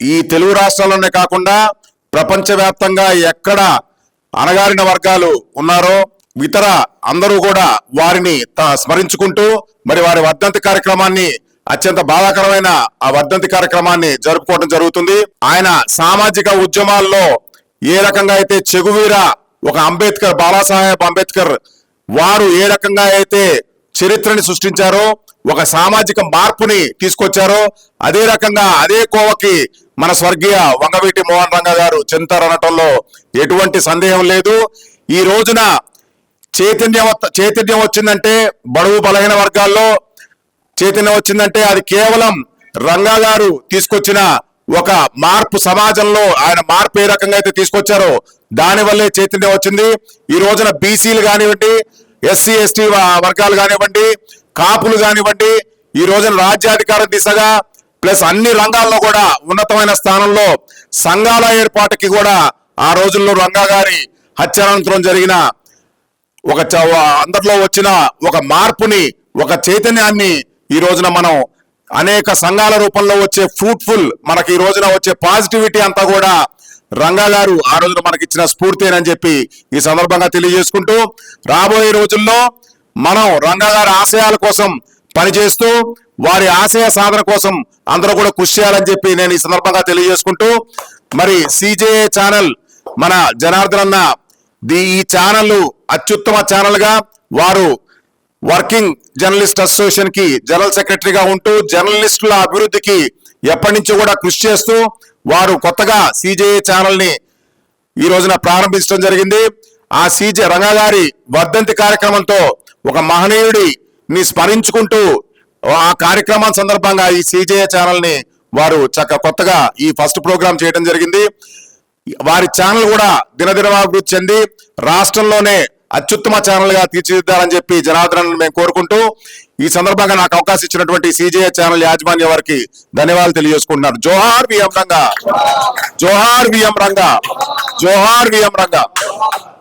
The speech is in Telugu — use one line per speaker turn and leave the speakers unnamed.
ఈ తెలుగు రాష్ట్రాల్లోనే కాకుండా ప్రపంచవ్యాప్తంగా ఎక్కడ అణగారిన వర్గాలు ఉన్నారో ఇతర అందరూ కూడా వారిని స్మరించుకుంటూ మరి వారి వర్ధంతి కార్యక్రమాన్ని అత్యంత బాధాకరమైన ఆ వర్ధంతి కార్యక్రమాన్ని జరుపుకోవడం జరుగుతుంది. ఆయన సామాజిక ఉద్యమాల్లో ఏ రకంగా అయితే చెగువీర ఒక అంబేద్కర్ బాలాసాహెబ్ అంబేద్కర్ వారు ఏ రకంగా అయితే చరిత్రని సృష్టించారో ఒక సామాజిక మార్పుని తీసుకొచ్చారో అదే రకంగా అదే కోవకి మన స్వర్గీయ వంగవీటి మోహన్ రంగ గారు చెంతారనటంలో ఎటువంటి సందేహం లేదు. ఈ రోజున చైతన్యం చైతన్యం వచ్చిందంటే బడుగు బలహీన వర్గాల్లో చైతన్యం వచ్చిందంటే అది కేవలం రంగా గారు తీసుకొచ్చిన ఒక మార్పు సమాజంలో ఆయన మార్పు ఏ రకంగా అయితే తీసుకొచ్చారో దానివల్లే చైతన్యం వచ్చింది. ఈ రోజున బీసీలు కానివ్వండి ఎస్సీ ఎస్టీ వర్గాలు కానివ్వండి కాపులు కానివ్వండి ఈ రోజున రాజ్యాధికార దిశగా ప్లస్ అన్ని రంగాల్లో కూడా ఉన్నతమైన స్థానంలో సంఘాల ఏర్పాటుకి కూడా ఆ రోజుల్లో రంగా గారి హత్యానంతరం జరిగిన ఒక చ- అందరిలో వచ్చిన ఒక మార్పుని ఒక చైతన్యాన్ని ఈ రోజున మనం అనేక సంఘాల రూపంలో వచ్చే ఫ్రూట్ఫుల్ మనకి ఈ రోజున వచ్చే పాజిటివిటీ అంతా కూడా రంగా గారు ఆ రోజున మనకి ఇచ్చిన స్ఫూర్తేనని చెప్పి ఈ సందర్భంగా తెలియజేసుకుంటూ రాబోయే రోజుల్లో మనం రంగగారి ఆశయాల కోసం పనిచేస్తూ వారి ఆశయ సాధన కోసం అందరూ కూడా కృషి చేయాలని చెప్పి నేను ఈ సందర్భంగా తెలియజేసుకుంటూ మరి సిజేఏ ఛానల్ మన జనార్దన్ అన్న ది ఈ ఛానల్ అత్యుత్తమ ఛానల్గా వారు వర్కింగ్ జర్నలిస్ట్ అసోసియేషన్కి జనరల్ సెక్రటరీగా ఉంటూ జర్నలిస్టుల అభివృద్ధికి ఎప్పటి నుంచి కూడా కృషి చేస్తూ వారు కొత్తగా సిజేఏ ఛానల్ని ఈ రోజున ప్రారంభించడం జరిగింది. ఆ సీజే రంగగారి వర్ధంతి కార్యక్రమంతో ఒక మహనీయుడి ని స్మరించుకుంటూ ఆ కార్యక్రమం సందర్భంగా ఈ సిజేఏ ఛానల్ని వారు చక్క కొత్తగా ఈ ఫస్ట్ ప్రోగ్రామ్ చేయడం జరిగింది. వారి ఛానల్ కూడా దినదినమాభివృద్ధి చెంది రాష్ట్రంలోనే అత్యుత్తమ ఛానల్గా తీర్చిదిద్దాలని చెప్పి జనార్దనని మేము కోరుకుంటూ ఈ సందర్భంగా నాకు అవకాశం ఇచ్చినటువంటి సిజేఏ ఛానల్ యాజమాన్య వారికి ధన్యవాదాలు తెలియజేసుకుంటున్నారు జోహార్ విఎం రంగా. జోహార్ విఎం రంగా. జోహార్ విఎం రంగా.